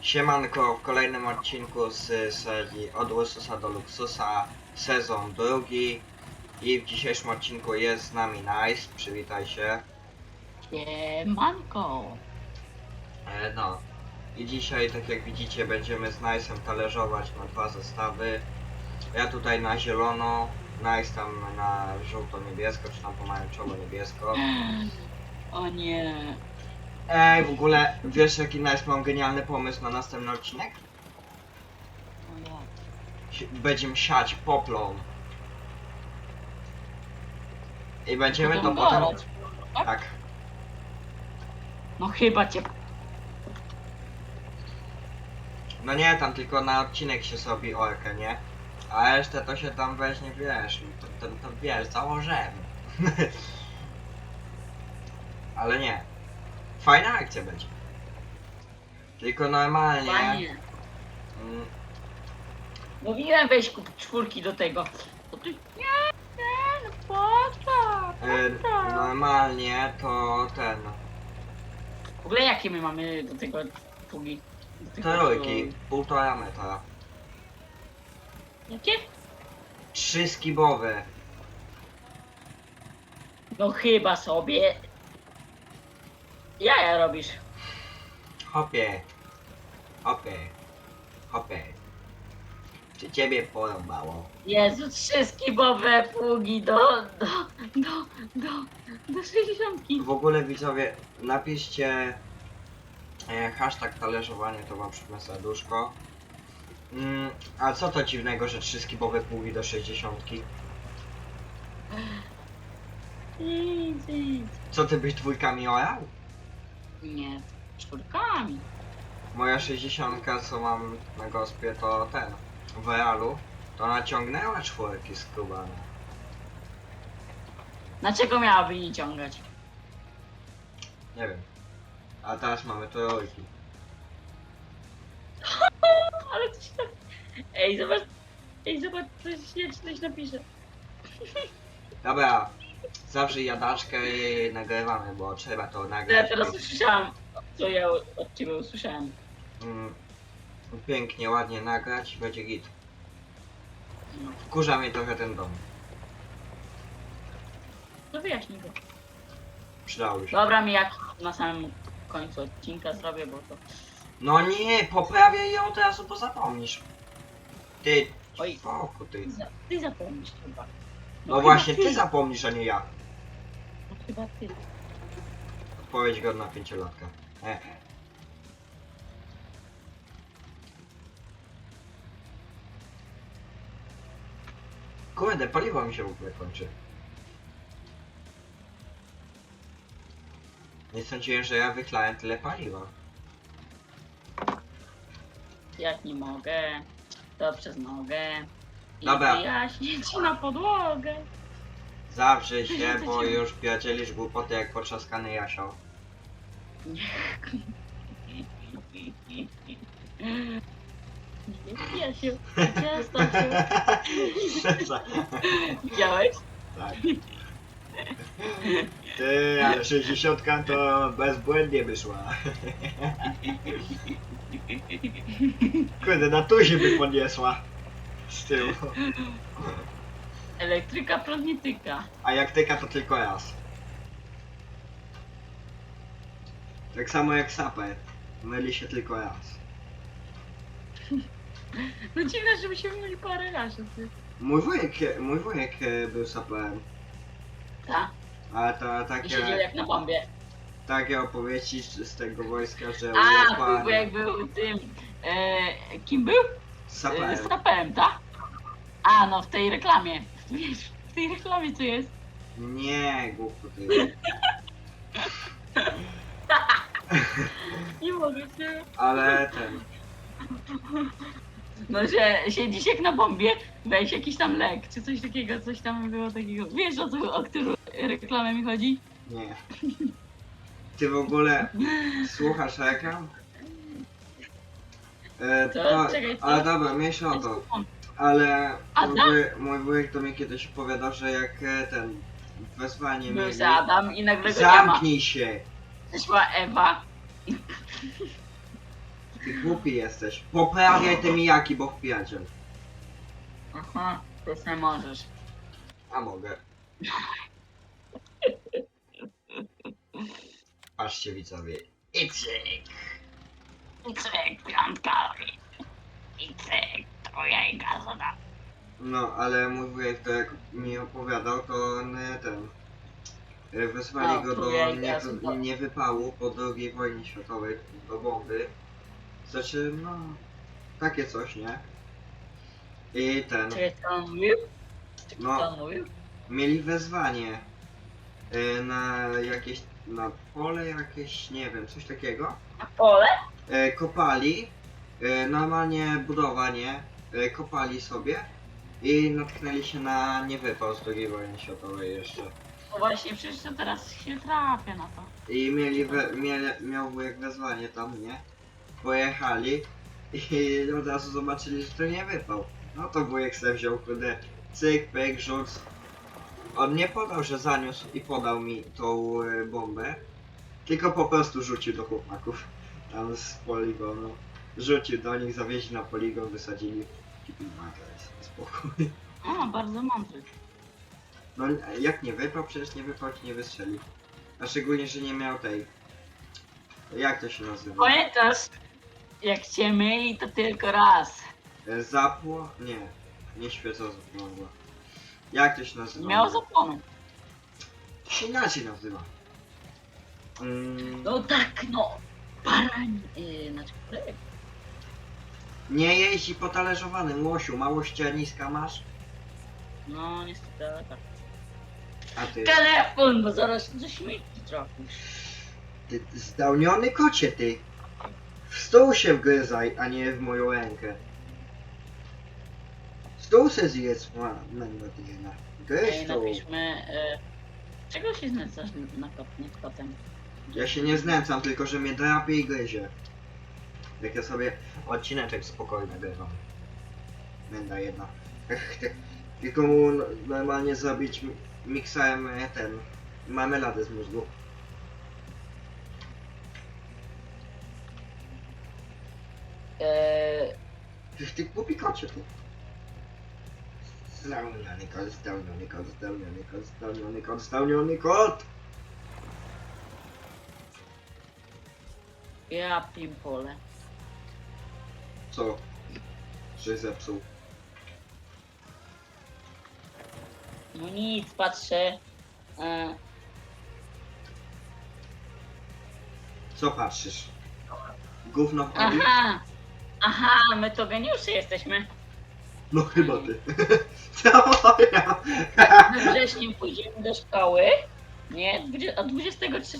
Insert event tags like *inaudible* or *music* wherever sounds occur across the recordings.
Siemanko, w kolejnym odcinku z serii Od Łysusa do Luksusa, sezon drugi. I w dzisiejszym odcinku jest z nami Nice, przywitaj się. Siemanko. E, no. I dzisiaj, tak jak widzicie, będziemy z Nice'em talerzować na dwa zestawy. Ja tutaj na zielono, Nice tam na żółto-niebiesko, czy tam pomarańczowo-niebiesko. O nie. Ej, w ogóle, wiesz jaki Nice mam genialny pomysł na następny odcinek? Si- Będziemy siać poplon. I będziemy to Potem potem... orać, tak? Tak. No chyba cię. No nie, tam tylko na odcinek się sobie orkę, nie? A resztę to się tam weźmie, wiesz, to, to, to wiesz, założymy. *laughs* Ale nie. Fajna akcja będzie. Tylko normalnie... Panie. Mm, Mówiłem weź kup czwórki do tego. To ty. Nie, nie, no po co? e, Po co? normalnie to ten... W ogóle jakie my mamy do tego pługi? Do tego- Trójki, półtora metra. Jakie? Trzy skibowe. No chyba sobie. Jaja robisz. Hopie. Hopie. Hopie. Czy ciebie porąbało? Jezu, trzy skibowe pługi do, do, do, do, do 60. W ogóle widzowie, napiszcie e, hashtag talerzowanie, to wam przypnę serduszko. Mm, a co to dziwnego, że trzy skibowe pługi do 60? Nic, nic. Co ty byś dwójkami orał? Nie, czwórkami. Moja 60 co mam na gospie to ten, w realu, to naciągnęła czwórki skrubane. Dlaczego miałaby nie ciągać? Nie wiem. A teraz mamy trójki. *laughs* Ale coś tam... Ej, zobacz... Ej, zobacz, coś, coś napisze. *laughs* Dobra, zawsze jadaczkę i nagrywamy, bo trzeba to Ja nagrać. teraz usłyszałam, co ja od ciebie usłyszałem. Mm, pięknie, ładnie nagrać i będzie git. No, Wkurza mnie trochę ten dom. to wyjaśnij go. Przydało się. Dobra, mi jak na samym końcu odcinka zrobię, bo to... No nie, poprawiaj ją od razu, bo zapomnisz. Ty, Oj. foku, ty. Ty zapomnisz chyba. No chyba właśnie, ty. zapomnisz, a nie ja. No chyba ty. Odpowiedź godna pięciolatka. E. Kurde, paliwo mi się w ogóle kończy. Nie sądziłem, że ja wychlałem tyle paliwa. Jak nie mogę, to przez I Dobra. wyjaśnię ci na podłogę. Zawrzyj *laughs* się, bo już pierdzielisz głupoty jak potrzaskany jasioł. Ja się, ja *laughs* się. Widziałeś? tak. Ty, ale 60 to bezbłędnie wyszła. *laughs* Kurde, na tuzie by podniosła. Z tyłu. Elektryka prognityka. A jak tyka to tylko raz. Tak samo jak saper. Myli się tylko raz. *laughs* No dziwne, żeby się myli parę razy. ty. Mój wujek, mój wujek e, był saperem. Tak, Ale to i siedział takie, jak na bombie. takie opowieści z z tego wojska, że A, ulepła- był jak był tym. E, kim był? E, saperem. Saperem, tak? A, no w tej reklamie. *laughs* Wiesz, w tej reklamie co jest? Nie, głupoty. *laughs* Nie mogę się. Ale ten. No, że siedzisz jak na bombie, weź jakiś tam lek, czy coś takiego, coś tam było takiego. Wiesz o co, o którą reklamę mi chodzi? Nie. Ty w ogóle słuchasz reklam? E, Co? to, Czekaj, co? ale dobra, mniejsza o to. Ale mój, Adam? wuj, mój wujek to mi kiedyś opowiadał, że jak e, ten wezwanie Był mieli... za Adam i nagle go nie ma. Zamknij się! Przyszła Ewa. Ty głupi jesteś. Poprawiaj te mijaki, bo wpijacie. Aha, to nie możesz. A mogę. Patrzcie widzowie. I cyk. I cyk, piątka. I i gazoda. No, ale mój wujek to jak mi opowiadał, to on e, ten... e, Wezwali A, go do wujek, nie, ja sobie- nie wypału po II wojnie światowej, do bomby. Znaczy, no... Takie coś, nie? I ten... Czy to mówił? Czy No. to on mówił? mieli wezwanie e, na jakieś, na pole jakieś, nie wiem, coś takiego. Na pole? E, kopali, e, normalnie budowa, nie? E, kopali sobie i natknęli się na niewypał z II wojny światowej jeszcze. No właśnie, przecież to teraz się trafia na to. I mieli, we, mieli, miał wujek wezwanie tam, nie? Pojechali i od razu zobaczyli, że to nie wypał. No to wujek sobie wziął, kurde, cyk, pyk, rzuc. On nie podał, że zaniósł i podał mi tą e, bombę, tylko po prostu rzucił do chłopaków tam z poligonu. Rzucił do nich, zawieźli na poligon, wysadzili spokój. O, bardzo mądry. No jak nie wypał, przecież nie wypał ci nie wystrzeli. A szczególnie, że nie miał tej... Jak to się nazywa? Pamiętasz, jak cię myli, to tylko raz. E, Zapło? Nie. Nie świeca zapłonęła. Jak to się nazywa? Miał zapłonąć. To się inaczej nazywa. Mm, No tak, no. Barań, yy, znaczy chleb. Nie jeździ po talerzowanym łosiu. Mało ścianiska masz? No niestety, ale tak. A ty, Telefon, bo zaraz ze śmieci trafisz. ty zdałniony kocie ty. W stół się wgryzaj, a nie w moją rękę. Stół se zjedz, ma, mędra ty jedna. Gryź Ej, stół. napiszmy, yy, czego się znęcasz na kot, nie kotem? Ja się nie znęcam, tylko że mnie drapie i gryzie. Jak ja sobie odcineczek spokojny nagrywam. Menda jedna. *laughs* Tylko mu normalnie zrobić mi- miksem e, ten marmeladę z mózgu. Yy, Ty, głupi kocie ty. Zdałniony kot, zdałniony kot, zdałniony kot, zdałniony kot, zdałniony kot! ja pimpole. Co? Że zepsuł. No nic, patrzę. Yy, Co patrzysz? Gówno wchodzi? aha, aha, my to geniusze jesteśmy. No chyba ty. Co *laughs* ja? *laughs* We wrześniu pójdziemy do szkoły. Nie, Dwudzie- od 23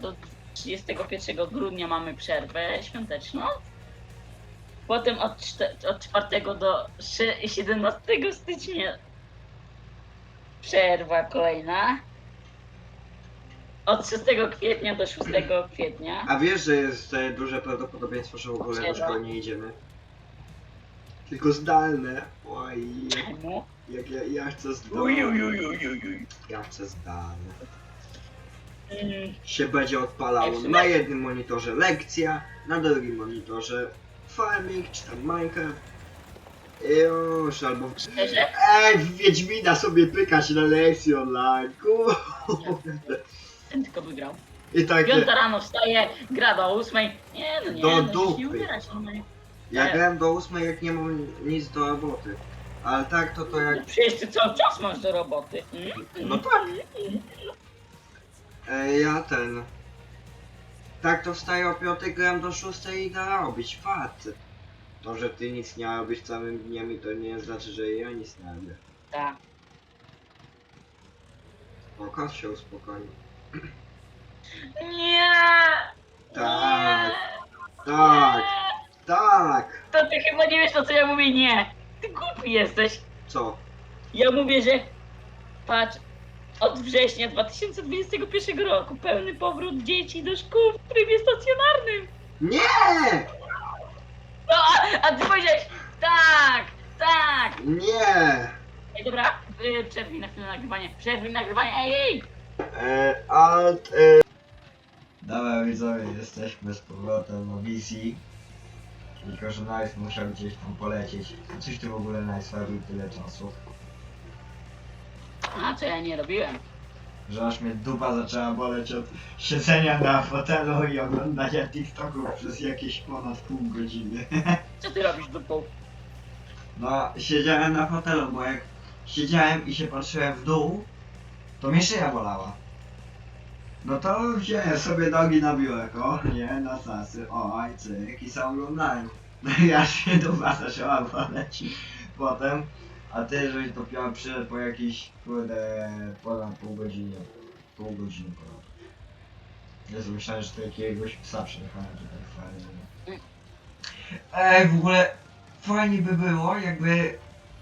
do 31 grudnia mamy przerwę świąteczną. Potem od, czte- od 4 do sze- 17 stycznia przerwa kolejna. Od 6 kwietnia do 6 kwietnia. A wiesz, że jest e, duże prawdopodobieństwo, że w ogóle do szkoły nie idziemy? Tylko zdalne. Oj, jak, Czemu? jak ja, ja chcę zdalne. uj, uj, uj, uj, uj. Ja chcę zdalne. Mm, Się będzie odpalało na jednym monitorze lekcja, na drugim monitorze farming, czy tam Minecraft. I Już, albo... Szczerze? Ej, w Wiedźmina sobie pykać na lekcji online, kurde. Ten tylko wygrał. I tak, Piąta rano wstaje, gra do ósmej. Nie no nie, Do no, się dupy. nie ubierać normalnie. ja grałem do ósmej, jak nie mam nic do roboty. Ale tak, to to jak... No Przecież ty cały czas masz do roboty. Mm? No tak. E, ja ten. Tak to wstaję o 5, gram do 6 i idę robić facet. To, że ty nic nie robisz całym dniem i to nie znaczy, że ja nic nie robię. Tak. Kot się uspokoił. Nie! Tak, Nie! tak, tak. To ty chyba nie wiesz o co ja mówię nie. Ty głupi jesteś. Co? Ja mówię, że patrz, od września 2021 roku pełny powrót dzieci do szkół w trybie stacjonarnym. Nie! No, a, a ty powiedziałeś tak, tak. Nie! Ej, dobra, y, przerwij na chwilę nagrywanie, przerwij nagrywanie, ej, ej. E, alt, e... Dobra widzowie, jesteśmy z powrotem na wizji. Tylko, że Nice musiał gdzieś tam polecieć. Coś ty w ogóle Nice robił tyle czasu. A co ja nie robiłem? Że aż mnie dupa zaczęła boleć od siedzenia na fotelu i oglądania TikToków przez jakieś ponad pół godziny. *laughs* Co ty robisz dupą? No, siedziałem na fotelu, bo jak siedziałem i się patrzyłem w dół, to mnie szyja bolała. No to wziąłem sobie nogi na biurek, o nie, na sasy, o i cyk i sam oglądałem. *laughs* No i aż się dupa zaczęła boleć potem, a ty żeś dopiero przyszedł po jakiś, kurde, ponad pół godziny. Pół godziny ponad. Jezu, myślałem, że to jakiegoś psa przyjechałem tutaj fajnie. Ej, w ogóle fajnie by było, jakby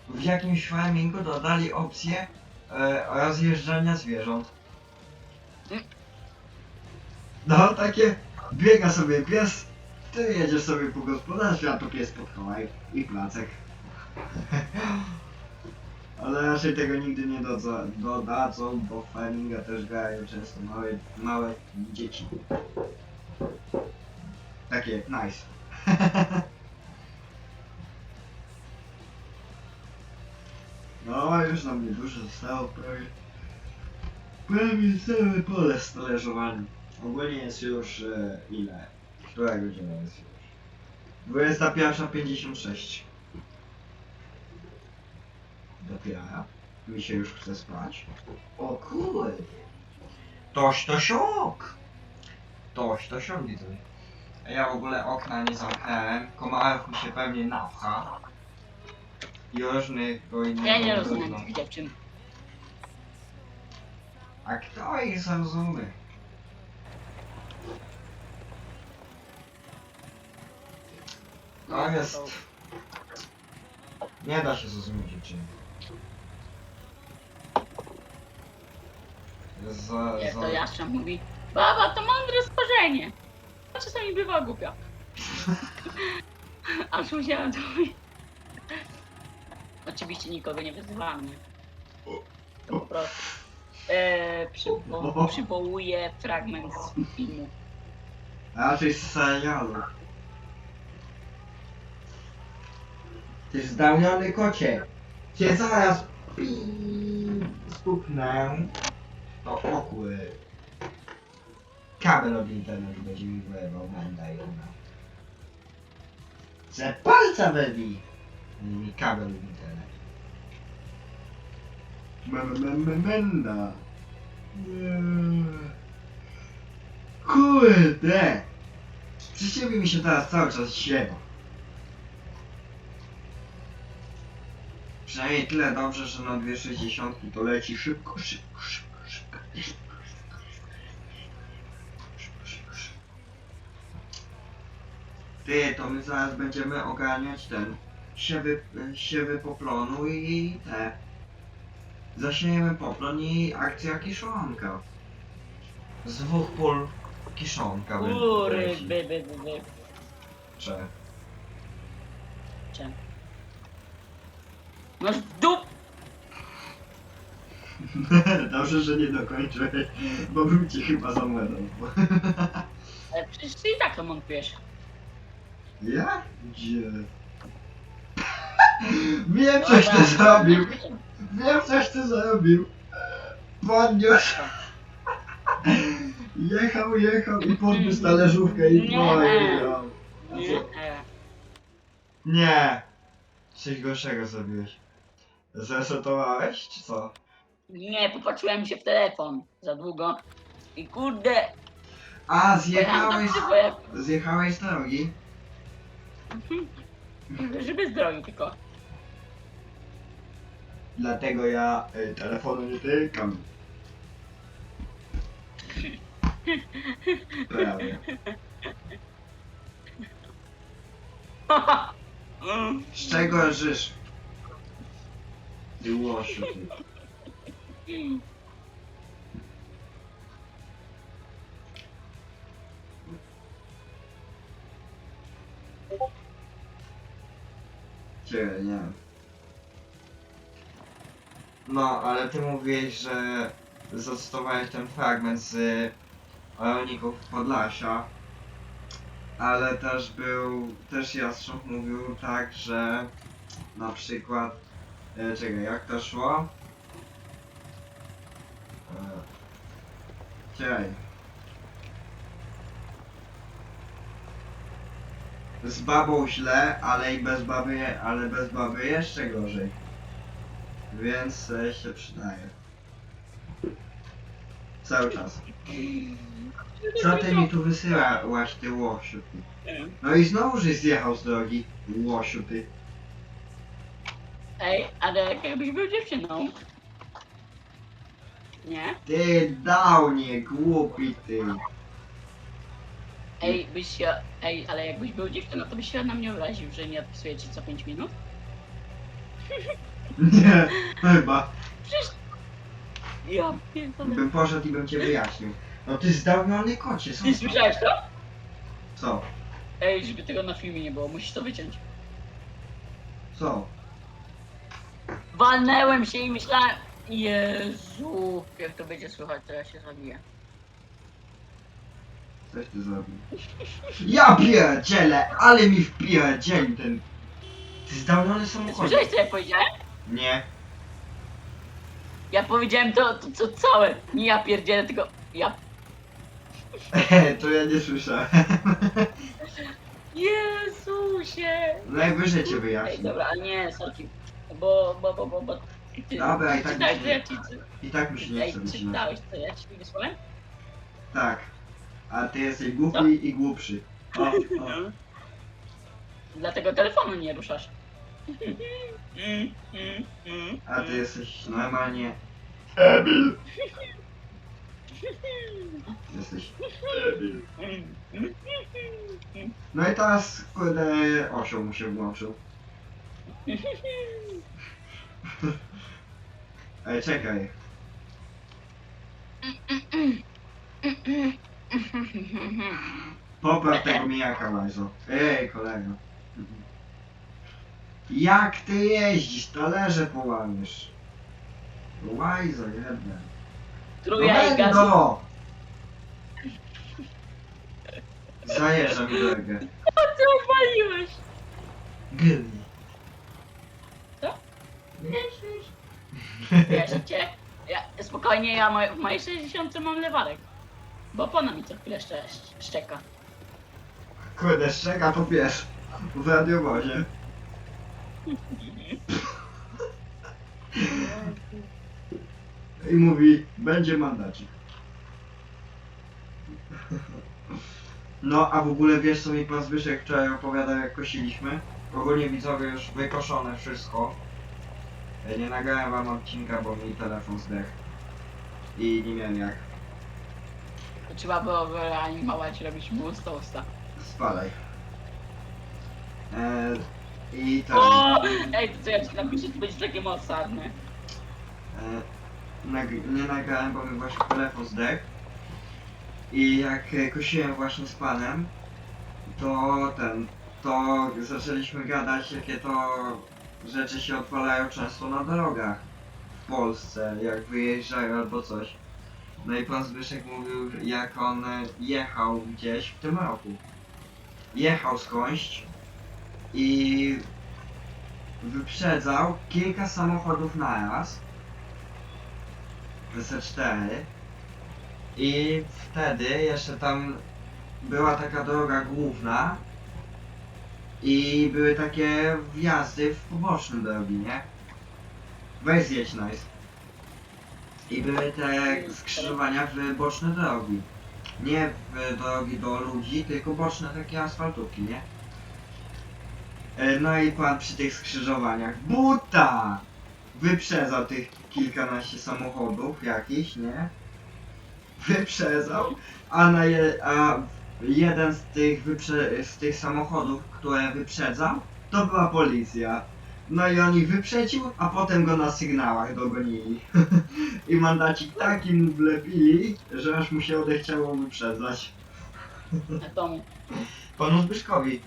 w jakimś farmingu dodali opcję e, rozjeżdżania zwierząt. No, takie biega sobie pies, ty jedziesz sobie po gospodarstwie, a to pies podkołaj i placek. *laughs* Ale raczej tego nigdy nie dodza, dodadzą, bo w farminga też grają często małe, małe dzieci. Takie, nice. *laughs* No, już nam niedużo zostało prawie. Prawie całe pole stależowane. Ogólnie jest już e, ile? Która godzina jest już? 21.56. Dopiero. Mi się już chce spać. O kurde. Toś to siok. Toś to siok widzę. A Ja w ogóle okna nie zamknąłem. Komarów mi się pewnie napcha. I różnych innych Ja nie brudno. rozumiem tych dziewczyn. A kto ich zrozumie? No, To jest... to- Nie da się zrozumieć dziewczyny. Jest za... Za... to Jaszczan mówi, baba to mądre stworzenie. A czasami bywa głupia. *laughs* Aż musiałem to mówić. Oczywiście nikogo nie wyzywałam, nie? To po prostu e, przywo- przywołuję fragment z filmu. A raczej z serialu. Ty zdałniony kocie. Cię zaraz pi- stuknę. To okły. Kabel od internetu będzie mi wylewał, menda i ona. Ze palca. Mi kabel od internetu. Menda. Nie. Kurde! Przy ciebie mi się teraz cały czas siewa. Przynajmniej tyle dobrze, że na 2,60 to leci szybko, szybko, szybko, szybko. Szybko, szybko, szybko. Ty, to my zaraz będziemy ogarniać ten siewy, siewy poplonu i te. Zasiejemy poplon i akcja kiszonka. Z dwóch pól kiszonka będzie by, by, by, by. Cze. Czemu? Masz dup! *laughs* Dobrze, że nie dokończyłeś, bo bym cię chyba zamłynął. *laughs* Ale przecież ty i tak to montujesz. Ja? Gdzie? *laughs* Wiem, coś ty zrobił! Wiem, coś ty zrobił! Podniósł! Jechał, jechał i podniósł talerzówkę i Nie. pojechał. A Nie, co? e, Nie! Coś gorszego zrobiłeś. Zresetowałeś, czy co? Nie, popatrzyłem się w telefon za długo. I kurde, A, zjechałeś, zjechałeś z drogi? Żeby zdrowił tylko. Dlatego ja y, telefonu nie tykam. Prawie. *laughs* Z czego żysz? Ty łosiu ty. Ciebie, nie. No, ale ty mówiłeś, że zacytowałeś ten fragment z Rolników Podlasia. ale też był, też Jastrząb mówił tak, że na przykład, e, czekaj, jak to szło? Czekaj. Z babą źle, ale i bez baby, ale bez baby jeszcze gorzej. Więc się przydaje. Cały czas. Co ty mi tu wysyłałaś, ty łosiu, ty? No i znowu, żeś zjechał z drogi, łosiu, ty. Ej, ale jakbyś był dziewczyną. Nie? Ty downie, głupi ty. Ej, byś się. Ej, ale jakbyś był dziewczyną, to byś się na mnie obraził, że nie odpisuję ci co 5 minut? *laughs* Nie, chyba. Przecież. Ja pierdolę. Bym poszedł i bym cię wyjaśnił. No ty zdałniony kocie, co? Ty słyszałeś to? Co? Ej, żeby tego na filmie nie było, musisz to wyciąć. Co? Walnęłem się i myślałem. Jezu, jak to będzie słychać, to ja się zabiję. Coś ty zrobił. Ja pierdzielę, ale mi wpierdzieli ten... Ty zdałniony samochód. Słyszałeś co ja powiedziałem? Nie. Ja powiedziałem to, to, to całe. Nie ja pierdzielę, tylko ja. *laughs* to ja nie słyszałem. Jezusie! Najwyżej cię Ej, wyjaśnię. dobra, ale nie, sorki. Bo, bo, bo, bo, bo. Dobra, i tak czytałeś, co ja się- ci. I tak mi się nie Ej, chce wycinać. czytałeś, co ja ci wysłałem? Tak. A ty jesteś głupi i głupszy. O, o. Dlatego telefonu nie ruszasz. Mm, mm, mm, A ty jesteś normalnie... Emil! Jesteś... Mm, mm, No i teraz, kurde, osioł mu się włączył. *laughs* Ej, czekaj. Popraw tego mijaka, Łajzo. Ej, kolego. Jak ty jeździsz? Talerze połamiesz. Łajzo, jeden. Trójaj No gazu. Będo! Zajeżdżam drogę. *laughs* Co odwaliłeś? Gry. Co? Ja spokojnie, ja w mojej 60 mam lewarek. Bo opona mi co chwilę szczeka. Kurde, szczeka to wiesz. W radiowozie. I mówi, będzie mandacik. No, a w ogóle wiesz co mi pan Zbyszek wczoraj opowiadał jak kosiliśmy? Ogólnie widzowie już wykoszone wszystko. Ja Nie nagrałem wam odcinka, bo mi telefon zdechł. I nie miałem jak. To trzeba było wyeanimować, robić mu z toasta. Spalaj. Eee, I tak. O! Ej, to co ja ci napiszę, to będzie takie mocarne. E, nag- nie nagrałem, bo mi właśnie telefon zdechł. I jak e, kosiłem właśnie z panem, to ten, to zaczęliśmy gadać, jakie to rzeczy się odpalają często na drogach w Polsce, jak wyjeżdżają albo coś. No i pan Zbyszek mówił, jak on e, jechał gdzieś w tym roku. Jechał skądś i wyprzedzał kilka samochodów naraz. PS4 i wtedy jeszcze tam była taka droga główna i były takie wjazdy w poboczne drogi, nie? Weź zjedź nice. I były te skrzyżowania w boczne drogi. Nie w drogi do ludzi, tylko boczne takie asfaltówki, nie? E, No i pan przy tych skrzyżowaniach buta! Wyprzedzał tych kilkanaście samochodów jakiś, nie? Wyprzedzał, a, na je, a jeden z tych, wyprze, z tych samochodów, które wyprzedzał, to była policja. No i on ich wyprzedził, a potem go na sygnałach dogonili. *laughs* I mandacik taki mu wlepili, że aż mu się odechciało wyprzedzać. Na domu. Panu Zbyszkowi.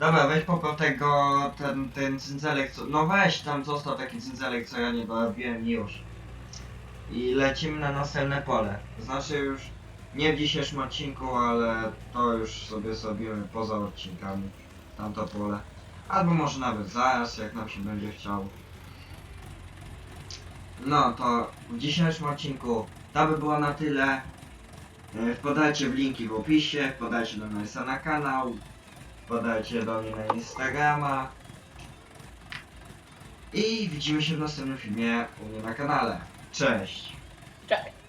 Dobra, weź popraw tego, ten, ten cyndzelek, co... No weź, tam został taki cyndzelek, co ja nie dorobiłem i już. I lecimy na następne pole. Znaczy już Nie w dzisiejszym odcinku, ale to już sobie zrobimy poza odcinkami. Tamto pole. Albo może nawet zaraz, jak nam się będzie chciało. No to w dzisiejszym odcinku to by było na tyle. E, Wpadajcie w linki w opisie, wpadajcie do nas na kanał, wpadajcie do mnie na Instagrama. I widzimy się w następnym filmie u mnie na kanale. Cześć! Cześć.